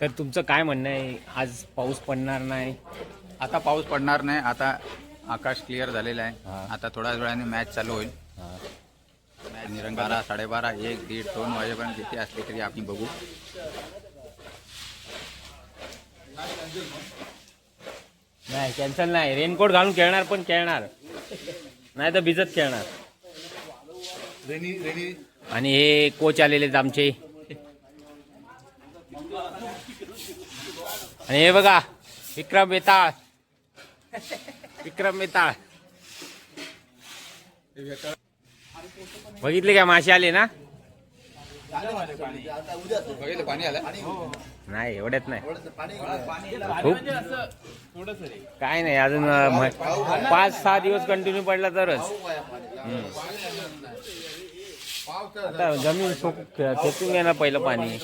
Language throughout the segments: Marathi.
तर तुमचं काय म्हणणं आहे? आज पाऊस पडणार नाही. आता पाऊस पडणार नाही आता आकाश क्लिअर झालेलं आहे. हा. आता थोड्याच वेळाने मॅच चालू होईल. मॅच निरंग बारा साडेबारा एक दीड दोन वाजेपर्यंत किती असले तरी आपण बघू. नाही कॅन्सल नाही. रेनकोट घालून खेळणार पण खेळणार. नाही तर भिजत खेळणार. आणि हे कोच आलेले आहेत आमचे. आणि हे बघा विक्रम बेताळ विक्रम बेताळ बघितले का मासे आले ना? बघितलं पाणी आलं? नाही एवढ्यात नाही. खूप. काय नाही अजून पाच सहा दिवस कंटिन्यू पडला तरच. आता जमीन खेचून घ्या ना पहिलं पाणी.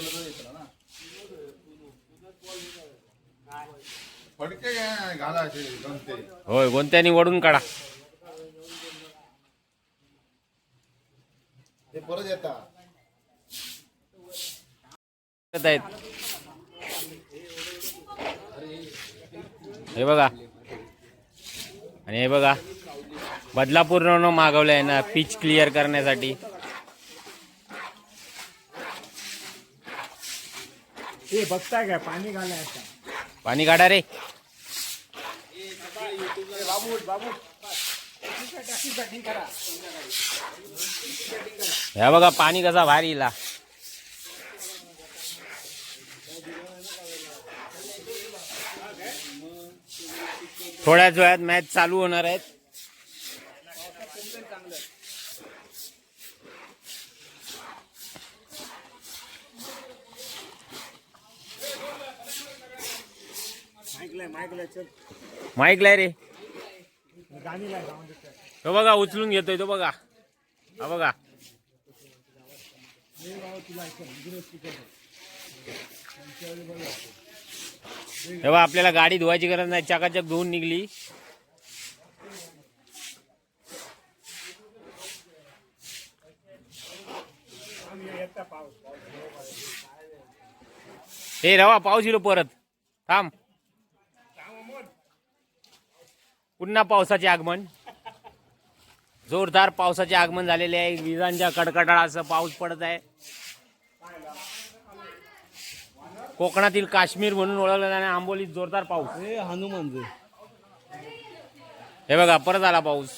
फडके घाला असे होय कोणत्यानी वडून काढा. ते परत येतात येत. आहेत. हे बघा. आणि हे बघा. बदलापूरनं मागवलं आहे ना पिच क्लिअर करण्यासाठी. बघताय काय? पाणी घालाय आता. पाणी काढा रे. ह्या बघा पाणी कसा बाहेर थोड्याच वेळात मॅच चालू होणार आहेत. माईकलाय माईक लाय रे. तो बघा उचलून घेतोय तो बघा. हा बघा. तेव्हा आपल्याला गाडी धुवायची गरज नाही. चाकाचक धुवून निघली. हे रवा पाऊस येलो परत. थांब. पुन्हा पावसाचे आगमन. जोरदार पावसाचे आगमन झालेले आहे. विजांच्या कडकडाळाचं पाऊस पडत आहे. कोकणातील काश्मीर म्हणून ओळखलं जाणाऱ्या आंबोलीत जोरदार पाऊस. हे हनुमान हे बघा परत आला पाऊस.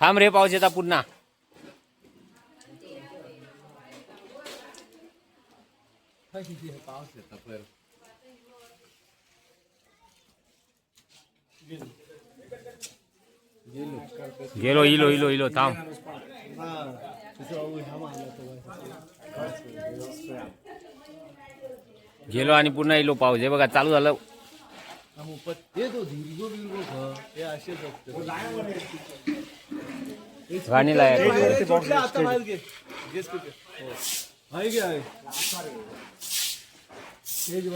थांब रे पाऊस येता पुन्हा. गेलो इलो इलो इलो थांब. गेलो आणि पुन्हा इलो पाऊस. हे बघा चालू झालं. हे. बिर्घ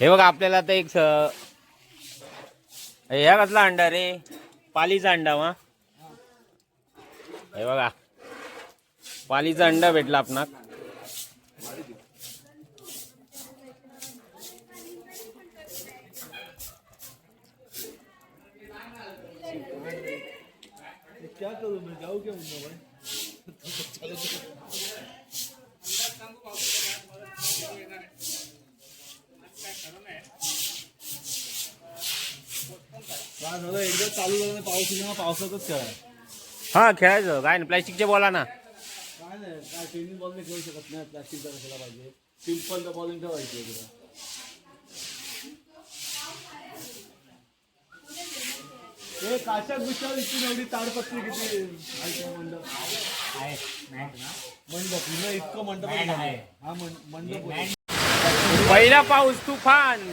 हे बघा आपल्याला आता एक ह्या कसला अंडा रे? पालीचा अंडा वा. हे बघा. पालीचा अंडा भेटला आपणाक. झालं एकदा चालू झालं पाऊस पावसातच खेळ हा खेळायचं. काय नाही प्लॅस्टिकचे बोला ना. नाही काय टेनिस बॉल खेळू शकत नाही प्लास्टिकचा कशाला पाहिजे. सिंपल बॉलिंग ठेवायची आहे तुला. हे काशात विचार इथून एवढी ताडपत्री किती आहे मंडप? मंडप इतकं मंडप हा मं- मंडप. पहिला पाऊस तुफान.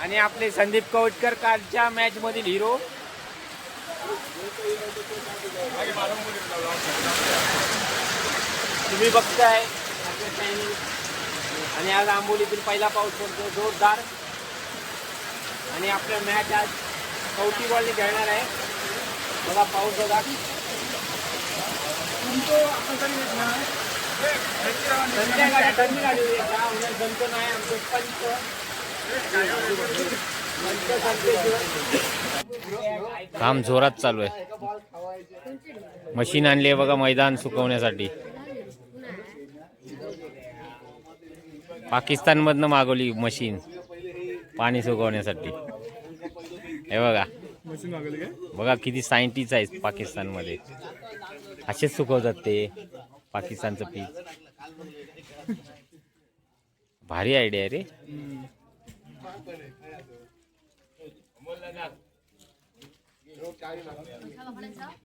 आणि आपले संदीप कवटकर कालच्या मॅच मधील हिरो तुम्ही बघताय. चॅनल आणि आज आंबोलीतील पहिला पाऊस पडतो जोरदार. आणि आपल्या मॅच आज चौथी बॉलने खेळणार आहे. बघा पाऊस बघा संध्याकाळी थंडी लागली आहे. नाही आमचं पंच पंच. काम जोरात चालू आहे. मशीन आणली आहे बघा मैदान सुकवण्यासाठी. पाकिस्तान मधनं मागवली मशीन पाणी सुकवण्यासाठी. हे बघा. बघा किती सायंटिस्ट आहेत पाकिस्तानमध्ये. असेच सुकवतात ते पाकिस्तानचं पीक. भारी आयडिया रे. 이렇게 아이 나가면 이렇게 하나 보냈어?